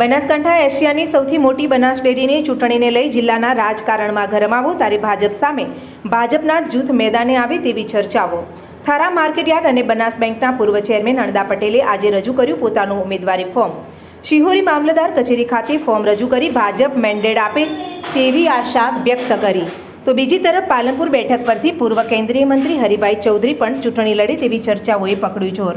બનાસકાંઠા એશિયાની સૌથી મોટી બનાસ ડેરીની ચૂંટણીને લઈ જિલ્લાના રાજકારણમાં ગરમાવો તારે ભાજપ સામે. ભાજપના જૂથ મેદાને આવે તેવી ચર્ચાઓ. થારા માર્કેટયાર્ડ અને બનાસ બેંકના પૂર્વ ચેરમેન અણદા પટેલે આજે રજૂ કર્યું પોતાનું ઉમેદવારી ફોર્મ. શિહોરી મામલતદાર કચેરી ખાતે ફોર્મ રજૂ કરી ભાજપ મેન્ડેટ આપે તેવી આશા વ્યક્ત કરી. તો બીજી તરફ પાલનપુર બેઠક પરથી પૂર્વ કેન્દ્રીય મંત્રી હરિભાઈ ચૌધરી પણ ચૂંટણી લડે તેવી ચર્ચાઓએ પકડ્યું જોર.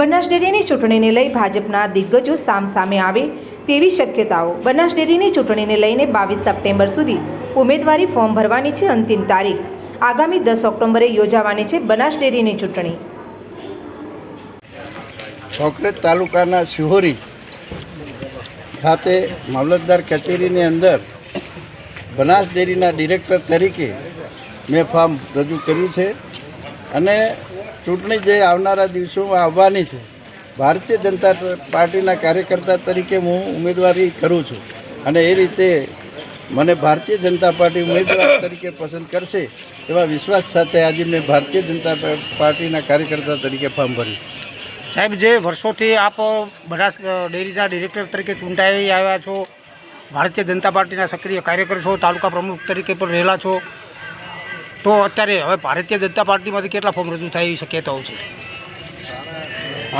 બનાસ ડેરીની ચૂંટણીને લઈ ભાજપના દિગ્ગજો સામસામે આવે. તેવી શક્યતાઓ બનાસ ડેરીની ચૂંટણીને લઈને બાવીસ સપ્ટેમ્બર સુધી ઉમેદવારી ફોર્મ ભરવાની છે અંતિમ તારીખ. આગામી દસ ઓક્ટોબરે યોજાવાની છે બનાસ ડેરીની ચૂંટણી. ચોકલેટ તાલુકાના શિહોરી ખાતે મામલતદાર કચેરીની અંદર બનાસ ડેરીના ડિરેક્ટર તરીકે મેં ફોર્મ રજૂ કર્યું છે અને ચૂંટણી જે આવનારા દિવસોમાં આવવાની છે ભારતીય જનતા પાર્ટીના કાર્યકર્તા તરીકે હું ઉમેદવારી કરું છું. અને એ રીતે મને ભારતીય જનતા પાર્ટી ઉમેદવાર તરીકે પસંદ કરશે એવા વિશ્વાસ સાથે આજે મેં ભારતીય જનતા પાર્ટીના કાર્યકર્તા તરીકે ફોર્મ ભર્યું સાહેબ, જે વર્ષોથી આપ બનાસ ડેરીના ડિરેક્ટર તરીકે ચૂંટાઈ આવ્યા છો, ભારતીય જનતા પાર્ટીના સક્રિય કાર્યકર છો, તાલુકા પ્રમુખ તરીકે પણ રહેલા છો, તો અત્યારે હવે ભારતીય જનતા પાર્ટીમાંથી કેટલા ફોર્મ રજૂ થાય એવી શક્યતાઓ છે?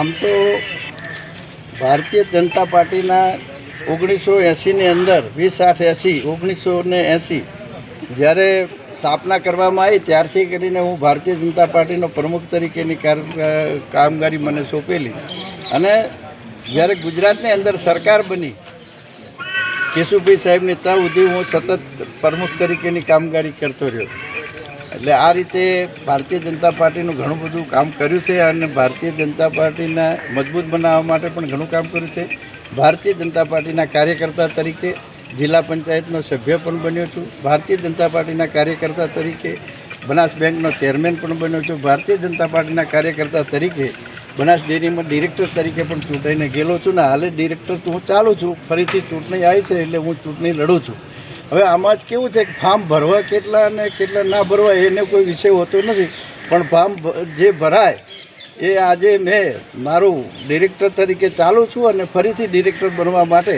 આમ તો ભારતીય જનતા પાર્ટીના ઓગણીસો એંસીની અંદર, વીસ આઠ એંસી, ઓગણીસો ને એંસી, જ્યારે સ્થાપના કરવામાં આવી, ત્યારથી કરીને હું ભારતીય જનતા પાર્ટીનો પ્રમુખ તરીકેની કામગીરી મને સોંપેલી. અને જ્યારે ગુજરાતની અંદર સરકાર બની, કેશુભાઈ સાહેબની ત્યાં સુધી હું સતત પ્રમુખ તરીકેની કામગીરી કરતો રહ્યો. એટલે આ રીતે ભારતીય જનતા પાર્ટીનું ઘણું બધું કામ કર્યું છે અને ભારતીય જનતા પાર્ટીના મજબૂત બનાવવા માટે પણ ઘણું કામ કર્યું છે. ભારતીય જનતા પાર્ટીના કાર્યકર્તા તરીકે જિલ્લા પંચાયતનો સભ્ય પણ બન્યો છું. ભારતીય જનતા પાર્ટીના કાર્યકર્તા તરીકે બનાસ બેંકનો ચેરમેન પણ બન્યો છું. ભારતીય જનતા પાર્ટીના કાર્યકર્તા તરીકે બનાસ ડેરીમાં ડિરેક્ટર તરીકે પણ ચૂંટાઈને ગયેલો છું ને હાલે ડિરેક્ટર તો હું ચાલું છું. ફરીથી ચૂંટણી આવી છે એટલે હું ચૂંટણી લડું છું. હવે આમાં જ કેવું છે કે ફાર્મ ભરવા કેટલા અને કેટલા ના ભરવા એને કોઈ વિષય હોતો નથી. પણ ફાર્મ જે ભરાય, એ આજે મેં મારું ડિરેક્ટર તરીકે ચાલુ છું અને ફરીથી ડિરેક્ટર બનવા માટે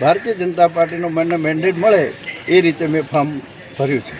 ભારતીય જનતા પાર્ટીનો મને મેન્ડેટ મળે એ રીતે મેં ફોર્મ ભર્યું છે.